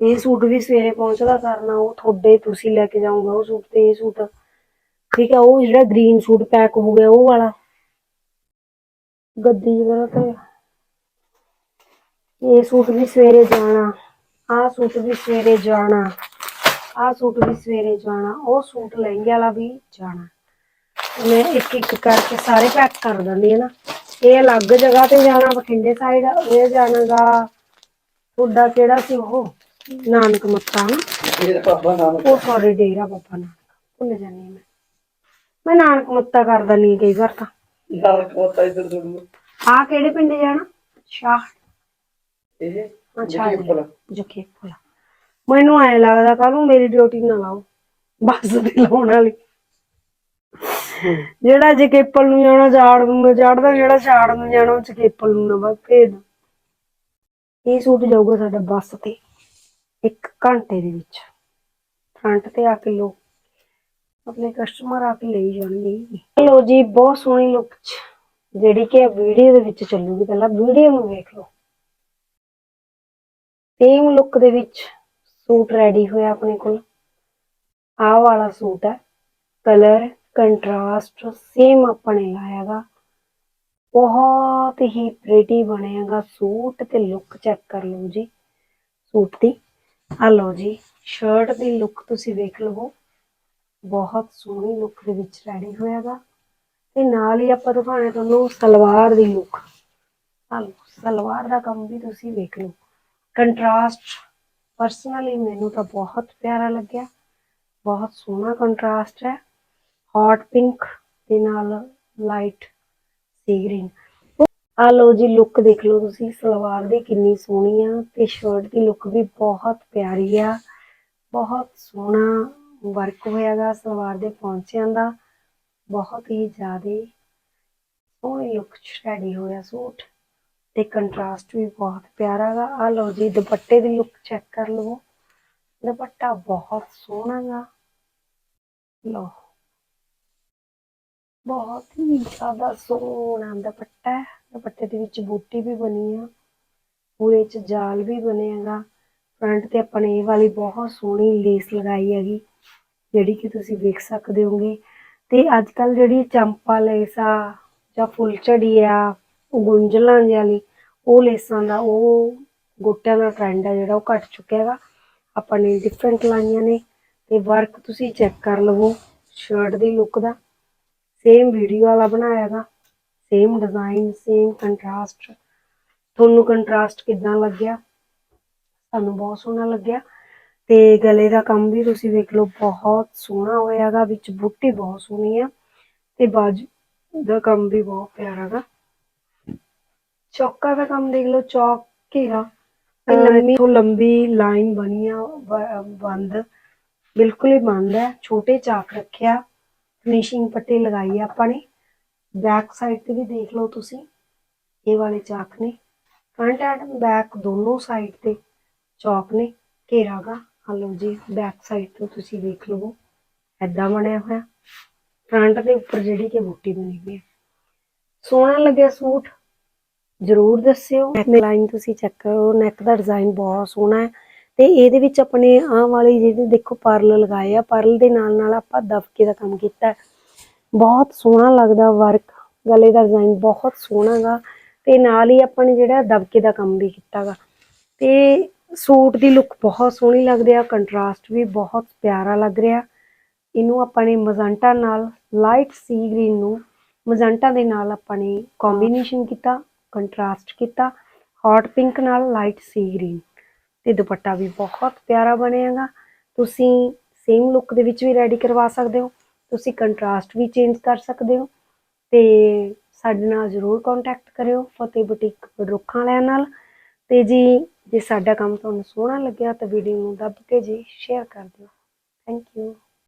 ਇਹ ਸੂਟ ਵੀ ਸਵੇਰੇ ਪਹੁੰਚਦਾ ਕਰਨਾ, ਉਹ ਤੁਹਾਡੇ ਤੁਸੀਂ ਲੈ ਕੇ ਜਾਊਗਾ ਉਹ ਸੂਟ ਤੇ ਇਹ ਸੂਟ। ਠੀਕ ਹੈ ਉਹ ਜਿਹੜਾ ਗ੍ਰੀਨ ਸੂਟ ਪੈਕ ਹੋ ਗਿਆ ਉਹ ਵਾਲਾ। ਗੱਦੀ ਵਗੈਰਾ ਤੇ। ਇਹ ਸੂਟ ਵੀ ਸਵੇਰੇ ਜਾਣਾ, ਆਹ ਸੂਟ ਵੀ ਸਵੇਰੇ ਜਾਣਾ, ਆਹ ਸੂਟ ਵੀ ਸਵੇਰੇ ਜਾਣਾ, ਉਹ ਸੂਟ ਲਹਿੰਗੇ ਵਾਲਾ ਵੀ ਜਾਣਾ। ਮੈਂ ਇੱਕ ਇੱਕ ਕਰਕੇ ਸਾਰੇ ਪੈਕ ਕਰ ਦਿੰਦੀ ਹਾਂ ਨਾ। ਇਹ ਅਲੱਗ ਜਗ੍ਹਾ ਤੇ ਜਾਣਾ, ਬਠਿੰਡੇ ਸਾਈਡ ਇਹ ਜਾਣਾਗਾ ਤੁਹਾਡਾ ਕਿਹੜਾ ਸੀ ਉਹ? ਨਾਨਕ ਮੱਤਾ ਨਾ ਮੇਰੇ ਪਾਪਾ ਨਾਮ ਉਹ ਸੌਰੀ ਡੇਰਾ ਬਾਬਾ ਨਾਨਕ ਭੁੱਲ ਮੈਂ। ਮੈਂ ਨਾਨਕ ਮੱਤਾ ਕਰ ਦਿੰਦੀ ਹਾਂ ਕਈ ਵਾਰ ਤਾਂ। ਨਾਲ ਕੋਤਾ ਇੱਧਰ ਤੁਹਾਨੂੰ ਆ ਕਿਹੜੇ ਪਿੰਡ ਜਾਣਾ? ਸ਼ਾਹ ਇਹ ਅੱਛਾ ਜੱਕੇ ਭੁੱਲਾ। ਮੈਨੂੰ ਐ ਲੱਗਦਾ ਕੱਲ ਨੂੰ ਮੇਰੀ ਡਿਊਟੀ ਨਾ ਲਾਓ। ਬੱਸ ਤੇ ਲਾਉਣ ਵਾਲੀ। ਜਿਹੜਾ ਜਕੇਪਲ ਨੂੰ ਜਾਣਾ ਝਾੜ ਨੂੰ ਚੜਦਾ ਜਿਹੜਾ ਝਾੜ ਨੂੰ ਜਾਣਾ ਉਹ ਜਕੇਪਲ ਨੂੰ ਨਾ ਬਸ ਭੇਜ। ਇਹ ਸੂਟ ਜਾਊਗਾ ਸਾਡਾ ਬੱਸ ਤੇ। ਇੱਕ ਘੰਟੇ ਦੇ ਵਿੱਚ। ਫਰੰਟ ਤੇ ਆ ਕੇ ਲੋ ਆਪਣੇ ਕਸਟਮਰ ਆ ਕੇ ਲਈ ਜਾਣਗੇ। ਲੋ ਜੀ, ਬਹੁਤ ਸੋਹਣੀ ਲੁੱਕ ਚ, ਜਿਹੜੀ ਕਿ ਵੀਡੀਓ ਦੇ ਵਿੱਚ ਚੱਲੂਗੀ। ਪਹਿਲਾਂ ਵੀਡੀਓ ਨੂੰ ਵੇਖ ਲਓ। ਸੇਮ ਲੁੱਕ ਦੇ ਵਿੱਚ ਸੂਟ ਰੈਡੀ ਹੋਇਆ ਆਪਣੇ ਕੋਲ। ਆਹ ਵਾਲਾ ਸੂਟ ਹੈ। ਕਲਰ ਕੰਟਰਾਸਟ ਸੇਮ ਆਪਣੇ ਲਾਇਆਗਾ। ਬਹੁਤ ਹੀ ਪ੍ਰੀਟੀ ਬਣਿਆਗਾ ਸੂਟ ਤੇ ਲੁੱਕ ਚੈੱਕ ਕਰ ਲਓ ਜੀ। ਸੂਟ ਦੀ ਆ ਲਓ ਜੀ ਸ਼ਰਟ ਦੀ ਲੁੱਕ ਤੁਸੀਂ ਵੇਖ ਲਵੋ। ਬਹੁਤ ਸੋਹਣੀ ਲੁੱਕ ਦੇ ਵਿੱਚ ਰੈਡੀ ਹੋਇਆਗਾ ਤੇ ਨਾਲ ਹੀ ਆਪਾਂ ਦਿਖਾਣੇ ਤੁਹਾਨੂੰ ਸਲਵਾਰ ਦੀ ਲੁੱਕ ਆ ਲਓ, ਸਲਵਾਰ ਦਾ ਕੰਮ ਵੀ ਤੁਸੀਂ ਵੇਖ ਲਓ। ਕੰਟਰਾਸਟ ਪਰਸਨਲੀ ਮੈਨੂੰ ਤਾਂ ਬਹੁਤ ਪਿਆਰਾ ਲੱਗਿਆ। ਬਹੁਤ ਸੋਹਣਾ ਕੰਟਰਾਸਟ ਹੈ। ਹੌਟ ਪਿੰਕ ਦੇ ਨਾਲ ਲਾਈਟ ਸੀ ਗ੍ਰੀਨ ਆ ਲਓ ਜੀ ਲੁੱਕ ਦੇਖ ਲਓ ਤੁਸੀਂ, ਸਲਵਾਰ ਦੀ ਕਿੰਨੀ ਸੋਹਣੀ ਆ, ਤੇ ਸ਼ਰਟ ਦੀ ਲੁੱਕ ਵੀ ਬਹੁਤ ਪਿਆਰੀ ਆ, ਬਹੁਤ ਸੋਹਣਾ ਵਰਕ ਹੋਇਆਗਾ ਸਲਵਾਰ ਦੇ ਪੌਂਚਿਆਂ ਦਾ, ਬਹੁਤ ਹੀ ਜ਼ਿਆਦੇ ਸੋਹਣੀ ਲੁੱਕ ਚ ਰੈਡੀ ਹੋਇਆ ਸੂਟ, ਤੇ ਕੰਟਰਾਸਟ ਵੀ ਬਹੁਤ ਪਿਆਰਾ ਗਾ। ਆ ਲਓ ਜੀ, ਦੁਪੱਟੇ ਦੀ ਲੁੱਕ ਚੈੱਕ ਕਰ ਲਵੋ, ਦੁਪੱਟਾ ਬਹੁਤ ਸੋਹਣਾ ਗਾ। ਲਓ, ਬਹੁਤ ਹੀ ਜ਼ਿਆਦਾ ਸੋਹਣਾ ਦੁਪੱਟਾ। ਹੈ ਦੁਪੱਟੇ ਦੇ ਵਿੱਚ ਬੂਟੀ ਵੀ ਬਣੀ ਆ, ਪੂਰੇ ਚ ਜਾਲ ਵੀ ਬਣਿਆਗਾ ਫਰੰਟ ਤੇ ਆਪਾਂ ਨੇ ਇਹ ਵਾਲੀ ਬਹੁਤ ਸੋਹਣੀ ਲੇਸ ਲਗਾਈ ਹੈਗੀ, ਜਿਹੜੀ ਕਿ ਤੁਸੀਂ ਵੇਖ ਸਕਦੇ ਹੋਗੇ। ਤੇ ਅੱਜ ਕੱਲ ਜਿਹੜੀ ਚੰਪਾ ਲੇਸ ਆ, ਜਾਂ ਫੁੱਲ ਝੜੀ ਆ, ਉਹ ਗੁੰਝਲਾਂ ਵਾਲੀ ਉਹ ਲੇਸਾਂ ਦਾ ਉਹ ਗੋਟਿਆਂ ਦਾ ਟ੍ਰੈਂਡ ਆ ਜਿਹੜਾ, ਉਹ ਘਟ ਚੁੱਕਿਆ ਹੈਗਾ। ਆਪਾਂ ਨੇ ਡਿਫਰੈਂਟ ਲਾਈਆਂ ਨੇ, ਤੇ ਵਰਕ ਤੁਸੀਂ ਚੈੱਕ ਕਰ ਲਵੋ ਸ਼ਰਟ ਦੀ ਲੁੱਕ ਦਾ। ਸੇਮ ਵੀਡੀਓ ਵਾਲਾ ਬਣਾਇਆ ਹੈਗਾ। ਸੇਮ ਡਿਜ਼ਾਈਨ ਸੇਮ ਕੰਟਰਾਸਟ ਤੁਹਾਨੂੰ ਕੰਟਰਾਸਟ ਕਿਦਾਂ ਲੱਗਿਆ? ਸਾਨੂੰ ਬਹੁਤ ਸੋਹਣਾ ਲੱਗਿਆ। ਤੇ ਗਲੇ ਦਾ ਕੰਮ ਵੀ ਤੁਸੀਂ ਵੇਖ ਲਓ ਬਹੁਤ ਸੋਹਣਾ ਹੋਇਆਗਾ ਵਿੱਚ ਬੂਟੀ ਬਹੁਤ ਸੋਹਣੀ ਆ ਤੇ ਬਾਜੂ ਦਾ ਕੰਮ ਵੀ ਬਹੁਤ ਪਿਆਰਾ ਹੈਗਾ ਚੌਕਾ ਦਾ ਕੰਮ ਦੇਖ ਲਓ ਚੌਕ ਘੇਰਾ ਲੰਮੀ ਤੋਂ ਲੰਬੀ ਲਾਈਨ ਬਣੀ ਆ ਬੰਦ। ਬਿਲਕੁਲ ਹੀ ਬੰਦ ਹੈ। ਛੋਟੇ ਚਾਕ ਰੱਖਿਆ। ਫਿਨਿਸ਼ਿੰਗ ਪੱਟੀ ਲਗਾਈ ਆਪਾਂ ਨੇ। ਬੈਕ ਸਾਈਡ ਤੇ ਵੀ ਦੇਖ ਲਓ ਤੁਸੀਂ, ਇਹ ਵਾਲੇ ਚਾਕ ਨੇ। ਫਰੰਟ ਐਂਡ ਬੈਕ ਦੋਨੋਂ ਸਾਈਡ ਤੇ ਚੌਕ ਨੇ, ਘੇਰਾ ਗਾ। ਹਲੋ ਜੀ ਬੈਕ ਸਾਈਡ ਤੋਂ ਤੁਸੀਂ ਦੇਖ ਲਵੋ ਐਦਾਂ ਬਣਿਆ ਹੋਇਆ। ਫਰੰਟ ਦੇ ਉੱਪਰ ਜਿਹੜੀ ਕਿ ਬੂਟੀ ਬਣੀ ਹੋਈ ਹੈ। ਸੋਹਣਾ ਲੱਗਿਆ ਸੂਟ, ਜਰੂਰ ਦੱਸਿਓ। ਲਾਈਨ ਤੁਸੀਂ ਚੈੱਕ ਕਰੋ ਨੈਕ ਦਾ ਡਿਜ਼ਾਈਨ ਬਹੁਤ ਸੋਹਣਾ ਹੈ। ਤੇ ਇਹਦੇ ਵਿੱਚ ਆਪਣੇ ਆਹ ਵਾਲੀ ਜਿਹੜੀ ਦੇਖੋ ਪਰਲ ਲਗਾਏ ਆ। ਪਰਲ ਦੇ ਨਾਲ ਨਾਲ ਆਪਾਂ ਦਬਕੇ ਦਾ ਕੰਮ ਕੀਤਾ ਹੈ। ਬਹੁਤ ਸੋਹਣਾ ਲੱਗਦਾ ਵਰਕ ਗਲੇ ਦਾ ਡਿਜ਼ਾਈਨ ਬਹੁਤ ਸੋਹਣਾ ਗਾ। ਤੇ ਨਾਲ ਹੀ ਆਪਾਂ ਨੇ ਜਿਹੜਾ ਦਬਕੇ ਦਾ ਕੰਮ ਵੀ ਕੀਤਾਗਾ ਤੇ ਸੂਟ ਦੀ ਲੁੱਕ ਬਹੁਤ ਸੋਹਣੀ ਲੱਗਦੀ ਆ ਕੰਟਰਾਸਟ ਵੀ ਬਹੁਤ ਪਿਆਰਾ ਲੱਗ ਰਿਹਾ। ਇਹਨੂੰ ਆਪਾਂ ਨੇ ਮਜ਼ੰਟਾ ਨਾਲ ਲਾਈਟ ਸੀ ਗ੍ਰੀਨ ਨੂੰ ਮਜ਼ੰਟਾ ਦੇ ਨਾਲ ਆਪਾਂ ਨੇ ਕੰਬੀਨੇਸ਼ਨ ਕੀਤਾ ਕੰਟਰਾਸਟ ਕੀਤਾ ਹੌਟ ਪਿੰਕ ਨਾਲ ਲਾਈਟ ਸੀ ਗ੍ਰੀਨ ਤੇ ਦੁਪੱਟਾ ਵੀ ਬਹੁਤ ਪਿਆਰਾ ਬਣਿਆਗਾ ਤੁਸੀਂ ਸੇਮ ਲੁੱਕ ਦੇ ਵਿੱਚ ਵੀ ਰੈਡੀ ਕਰਵਾ ਸਕਦੇ ਹੋ। ਤੁਸੀਂ ਕੰਟਰਾਸਟ ਵੀ ਚੇਂਜ ਕਰ ਸਕਦੇ ਹੋ ਤੇ ਸਾਡੇ ਨਾਲ ਜ਼ਰੂਰ ਕੰਟੈਕਟ ਕਰਿਓ ਫਤਿਹ ਬੁਟੀਕ ਰੁੱਖਾਂ ਵਾਲਿਆਂ ਨਾਲ। ਤੇ ਜੀ, ਜੇ ਸਾਡਾ ਕੰਮ ਤੁਹਾਨੂੰ ਸੋਹਣਾ ਲੱਗਿਆ ਤਾਂ ਵੀਡੀਓ ਨੂੰ ਦੱਬ ਕੇ ਜੀ ਸ਼ੇਅਰ ਕਰ ਦਿਓ। Thank you